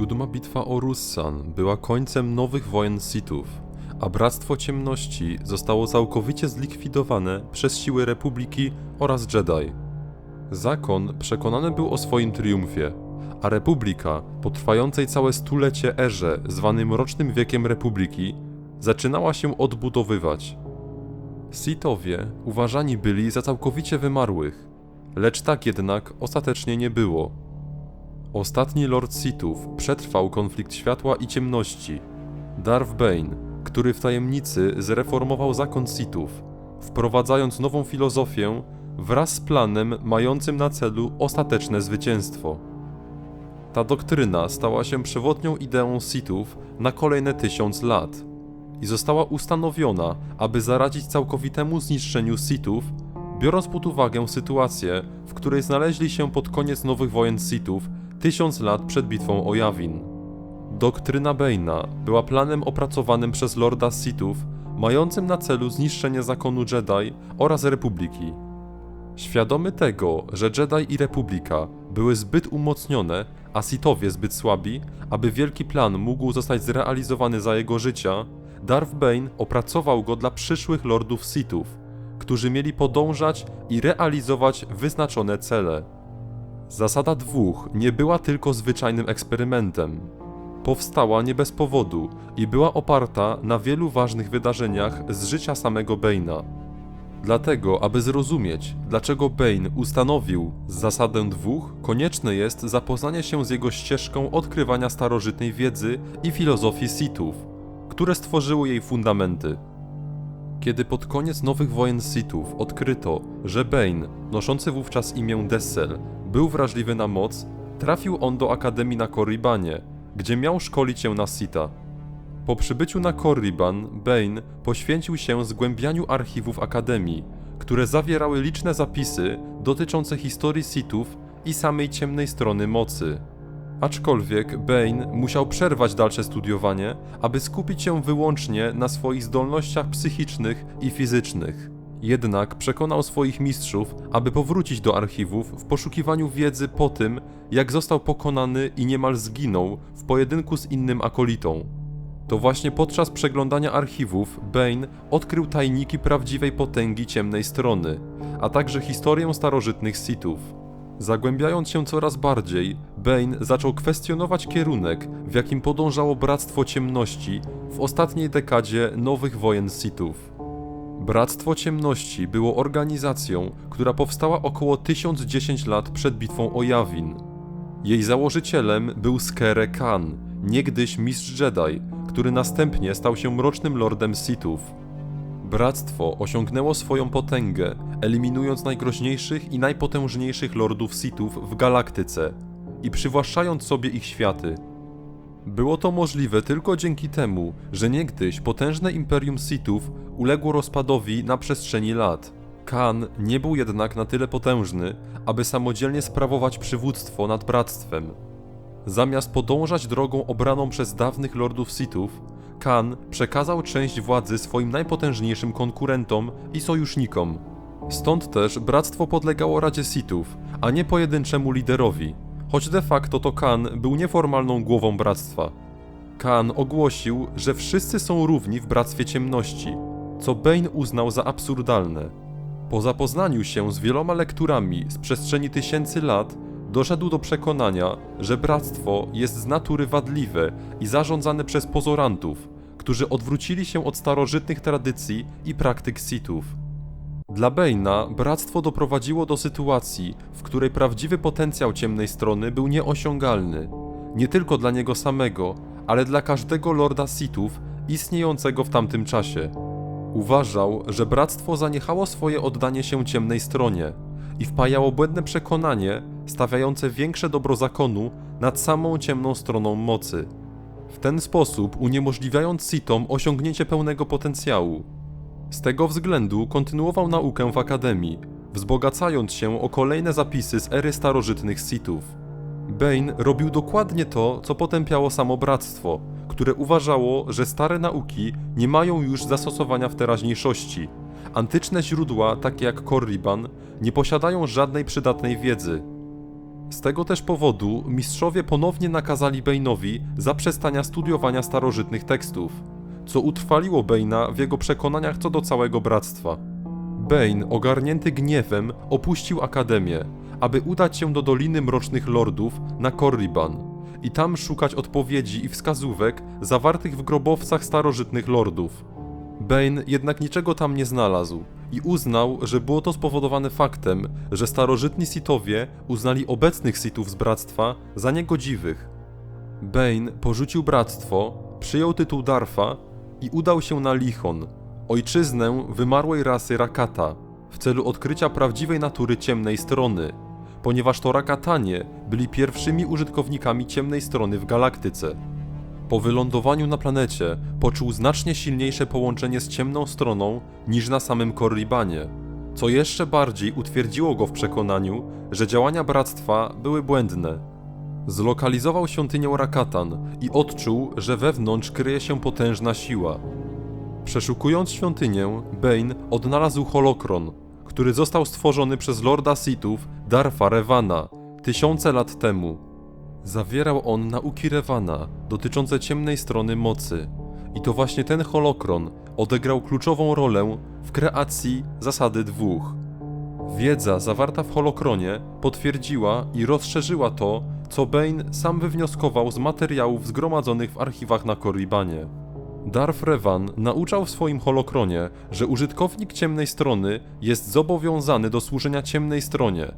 Siódma bitwa o Russan była końcem nowych wojen Sithów, a Bractwo Ciemności zostało całkowicie zlikwidowane przez siły Republiki oraz Jedi. Zakon przekonany był o swoim triumfie, a Republika, po trwającej całe stulecie erze zwanej Mrocznym Wiekiem Republiki, zaczynała się odbudowywać. Sithowie uważani byli za całkowicie wymarłych, lecz tak jednak ostatecznie nie było. Ostatni Lord Sithów przetrwał konflikt światła i ciemności. Darth Bane, który w tajemnicy zreformował zakon Sithów, wprowadzając nową filozofię wraz z planem mającym na celu ostateczne zwycięstwo. Ta doktryna stała się przewodnią ideą Sithów na kolejne tysiąc lat i została ustanowiona, aby zaradzić całkowitemu zniszczeniu Sithów, biorąc pod uwagę sytuację, w której znaleźli się pod koniec nowych wojen Sithów tysiąc lat przed bitwą o Yavin. Doktryna Bane'a była planem opracowanym przez Lorda Sithów, mającym na celu zniszczenie zakonu Jedi oraz Republiki. Świadomy tego, że Jedi i Republika były zbyt umocnione, a Sithowie zbyt słabi, aby wielki plan mógł zostać zrealizowany za jego życia, Darth Bane opracował go dla przyszłych Lordów Sithów, którzy mieli podążać i realizować wyznaczone cele. Zasada dwóch nie była tylko zwyczajnym eksperymentem. Powstała nie bez powodu i była oparta na wielu ważnych wydarzeniach z życia samego Bane'a. Dlatego, aby zrozumieć, dlaczego Bane ustanowił zasadę dwóch, konieczne jest zapoznanie się z jego ścieżką odkrywania starożytnej wiedzy i filozofii Sithów, które stworzyły jej fundamenty. Kiedy pod koniec nowych wojen Sithów odkryto, że Bane, noszący wówczas imię Dessel, był wrażliwy na moc, trafił on do Akademii na Korribanie, gdzie miał szkolić się na Sita. Po przybyciu na Korriban, Bane poświęcił się zgłębianiu archiwów Akademii, które zawierały liczne zapisy dotyczące historii Sithów i samej ciemnej strony mocy. Aczkolwiek Bane musiał przerwać dalsze studiowanie, aby skupić się wyłącznie na swoich zdolnościach psychicznych i fizycznych. Jednak przekonał swoich mistrzów, aby powrócić do archiwów w poszukiwaniu wiedzy po tym, jak został pokonany i niemal zginął w pojedynku z innym akolitą. To właśnie podczas przeglądania archiwów Bane odkrył tajniki prawdziwej potęgi ciemnej strony, a także historię starożytnych Sithów. Zagłębiając się coraz bardziej, Bane zaczął kwestionować kierunek, w jakim podążało Bractwo Ciemności w ostatniej dekadzie nowych wojen Sithów. Bractwo Ciemności było organizacją, która powstała około 1010 lat przed bitwą o Yavin. Jej założycielem był Skere Khan, niegdyś mistrz Jedi, który następnie stał się mrocznym lordem Sithów. Bractwo osiągnęło swoją potęgę, eliminując najgroźniejszych i najpotężniejszych lordów Sithów w galaktyce i przywłaszczając sobie ich światy. Było to możliwe tylko dzięki temu, że niegdyś potężne imperium Sithów uległo rozpadowi na przestrzeni lat. Khan nie był jednak na tyle potężny, aby samodzielnie sprawować przywództwo nad bractwem. Zamiast podążać drogą obraną przez dawnych lordów Sithów, Khan przekazał część władzy swoim najpotężniejszym konkurentom i sojusznikom. Stąd też bractwo podlegało Radzie Sithów, a nie pojedynczemu liderowi, choć de facto to Khan był nieformalną głową bractwa. Khan ogłosił, że wszyscy są równi w Bractwie Ciemności, co Bane uznał za absurdalne. Po zapoznaniu się z wieloma lekturami z przestrzeni tysięcy lat, doszedł do przekonania, że bractwo jest z natury wadliwe i zarządzane przez pozorantów, którzy odwrócili się od starożytnych tradycji i praktyk Sithów. Dla Bane'a bractwo doprowadziło do sytuacji, w której prawdziwy potencjał ciemnej strony był nieosiągalny, nie tylko dla niego samego, ale dla każdego lorda Sithów istniejącego w tamtym czasie. Uważał, że bractwo zaniechało swoje oddanie się ciemnej stronie i wpajało błędne przekonanie, stawiające większe dobro zakonu nad samą ciemną stroną mocy. W ten sposób uniemożliwiając Sithom osiągnięcie pełnego potencjału. Z tego względu kontynuował naukę w akademii, wzbogacając się o kolejne zapisy z ery starożytnych Sithów. Bane robił dokładnie to, co potępiało samo bractwo, które uważało, że stare nauki nie mają już zastosowania w teraźniejszości. Antyczne źródła, takie jak Korriban, nie posiadają żadnej przydatnej wiedzy. Z tego też powodu mistrzowie ponownie nakazali Bane'owi zaprzestania studiowania starożytnych tekstów, co utrwaliło Bane'a w jego przekonaniach co do całego bractwa. Bane, ogarnięty gniewem, opuścił akademię, aby udać się do Doliny Mrocznych Lordów na Korriban i tam szukać odpowiedzi i wskazówek zawartych w grobowcach starożytnych lordów. Bane jednak niczego tam nie znalazł i uznał, że było to spowodowane faktem, że starożytni Sithowie uznali obecnych Sithów z bractwa za niegodziwych. Bane porzucił bractwo, przyjął tytuł Darfa i udał się na Lichon, ojczyznę wymarłej rasy Rakata, w celu odkrycia prawdziwej natury ciemnej strony, ponieważ to Rakatanie byli pierwszymi użytkownikami ciemnej strony w galaktyce. Po wylądowaniu na planecie poczuł znacznie silniejsze połączenie z ciemną stroną niż na samym Korribanie, co jeszcze bardziej utwierdziło go w przekonaniu, że działania bractwa były błędne. Zlokalizował świątynię Rakatan i odczuł, że wewnątrz kryje się potężna siła. Przeszukując świątynię, Bane odnalazł holokron, który został stworzony przez lorda Sithów Darfa Revana tysiące lat temu. Zawierał on nauki Revana dotyczące ciemnej strony mocy. I to właśnie ten holokron odegrał kluczową rolę w kreacji zasady dwóch. Wiedza zawarta w holokronie potwierdziła i rozszerzyła to, co Bane sam wywnioskował z materiałów zgromadzonych w archiwach na Korribanie. Darth Revan nauczał w swoim holokronie, że użytkownik ciemnej strony jest zobowiązany do służenia ciemnej stronie.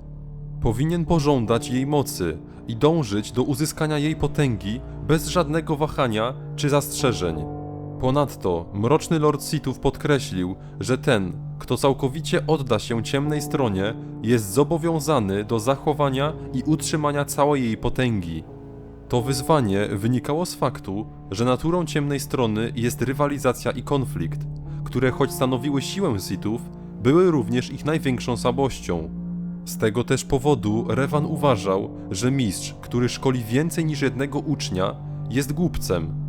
Powinien pożądać jej mocy i dążyć do uzyskania jej potęgi bez żadnego wahania czy zastrzeżeń. Ponadto Mroczny Lord Sithów podkreślił, że ten, kto całkowicie odda się ciemnej stronie, jest zobowiązany do zachowania i utrzymania całej jej potęgi. To wyzwanie wynikało z faktu, że naturą ciemnej strony jest rywalizacja i konflikt, które choć stanowiły siłę Sithów, były również ich największą słabością. Z tego też powodu Revan uważał, że mistrz, który szkoli więcej niż jednego ucznia, jest głupcem.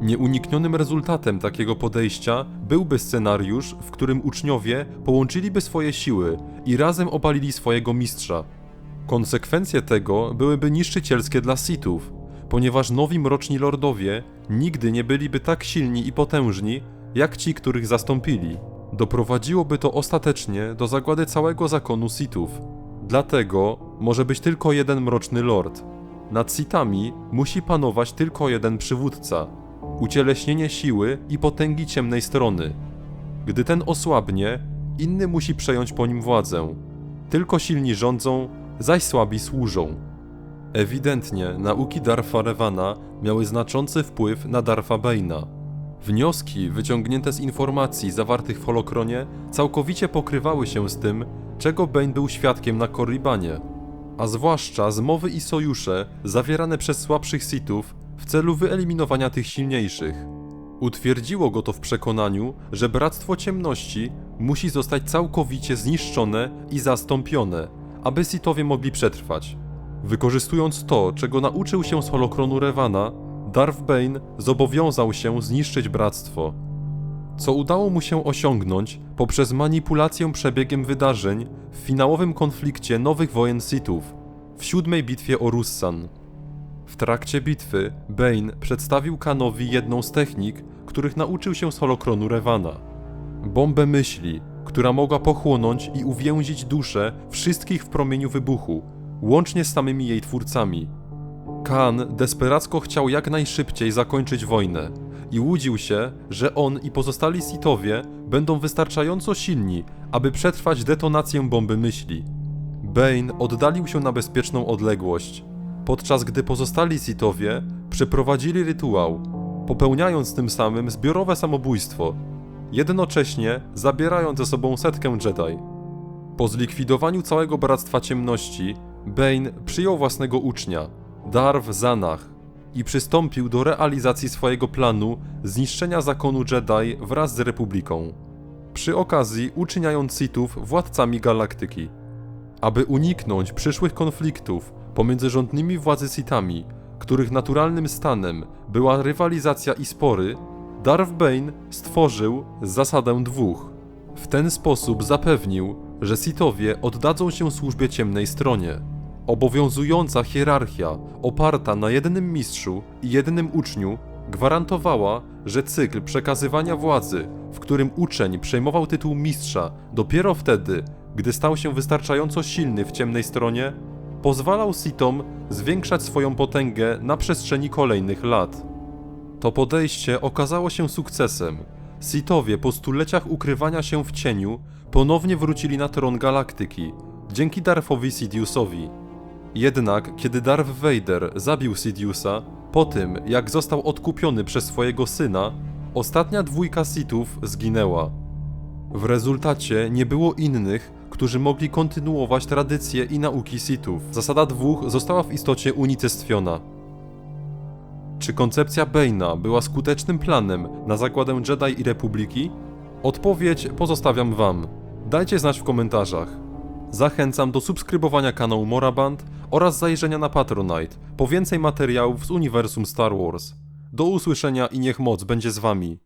Nieuniknionym rezultatem takiego podejścia byłby scenariusz, w którym uczniowie połączyliby swoje siły i razem obalili swojego mistrza. Konsekwencje tego byłyby niszczycielskie dla Sithów, ponieważ nowi mroczni lordowie nigdy nie byliby tak silni i potężni, jak ci, których zastąpili. Doprowadziłoby to ostatecznie do zagłady całego zakonu Sithów. Dlatego może być tylko jeden mroczny lord. Nad Sithami musi panować tylko jeden przywódca ucieleśnienie siły i potęgi ciemnej strony. Gdy ten osłabnie, inny musi przejąć po nim władzę. Tylko silni rządzą, zaś słabi służą. Ewidentnie nauki Darfa Revana miały znaczący wpływ na Darfa Bane'a. Wnioski wyciągnięte z informacji zawartych w Holokronie całkowicie pokrywały się z tym, czego Bane był świadkiem na Korribanie, a zwłaszcza zmowy i sojusze zawierane przez słabszych Sithów w celu wyeliminowania tych silniejszych. Utwierdziło go to w przekonaniu, że Bractwo Ciemności musi zostać całkowicie zniszczone i zastąpione, aby Sithowie mogli przetrwać. Wykorzystując to, czego nauczył się z holokronu Revana, Darth Bane zobowiązał się zniszczyć Bractwo. Co udało mu się osiągnąć poprzez manipulację przebiegiem wydarzeń w finałowym konflikcie nowych wojen Sithów w siódmej bitwie o Russan. W trakcie bitwy Bane przedstawił Kanowi jedną z technik, których nauczył się z holokronu Revana. Bombę myśli, która mogła pochłonąć i uwięzić dusze wszystkich w promieniu wybuchu, łącznie z samymi jej twórcami. Khan desperacko chciał jak najszybciej zakończyć wojnę i łudził się, że on i pozostali Sithowie będą wystarczająco silni, aby przetrwać detonację bomby myśli. Bane oddalił się na bezpieczną odległość, podczas gdy pozostali Sithowie przeprowadzili rytuał, popełniając tym samym zbiorowe samobójstwo, jednocześnie zabierając ze sobą setkę Jedi. Po zlikwidowaniu całego Bractwa Ciemności, Bane przyjął własnego ucznia, Darth Zanach, i przystąpił do realizacji swojego planu zniszczenia zakonu Jedi wraz z Republiką. Przy okazji uczyniając Sithów władcami galaktyki. Aby uniknąć przyszłych konfliktów pomiędzy rządnymi władzy Sithami, których naturalnym stanem była rywalizacja i spory, Darth Bane stworzył zasadę dwóch. W ten sposób zapewnił, że Sithowie oddadzą się służbie ciemnej stronie. Obowiązująca hierarchia, oparta na jednym mistrzu i jednym uczniu, gwarantowała, że cykl przekazywania władzy, w którym uczeń przejmował tytuł mistrza dopiero wtedy, gdy stał się wystarczająco silny w ciemnej stronie, pozwalał Sitom zwiększać swoją potęgę na przestrzeni kolejnych lat. To podejście okazało się sukcesem. Sithowie po stuleciach ukrywania się w cieniu ponownie wrócili na tron galaktyki, dzięki Darthowi Sidiousowi. Jednak kiedy Darth Vader zabił Sidiousa, po tym jak został odkupiony przez swojego syna, ostatnia dwójka Sithów zginęła. W rezultacie nie było innych, którzy mogli kontynuować tradycje i nauki Sithów. Zasada dwóch została w istocie unicestwiona. Czy koncepcja Bane'a była skutecznym planem na zagładę Jedi i Republiki? Odpowiedź pozostawiam Wam. Dajcie znać w komentarzach. Zachęcam do subskrybowania kanału Moraband oraz zajrzenia na Patronite po więcej materiałów z uniwersum Star Wars. Do usłyszenia i niech moc będzie z Wami.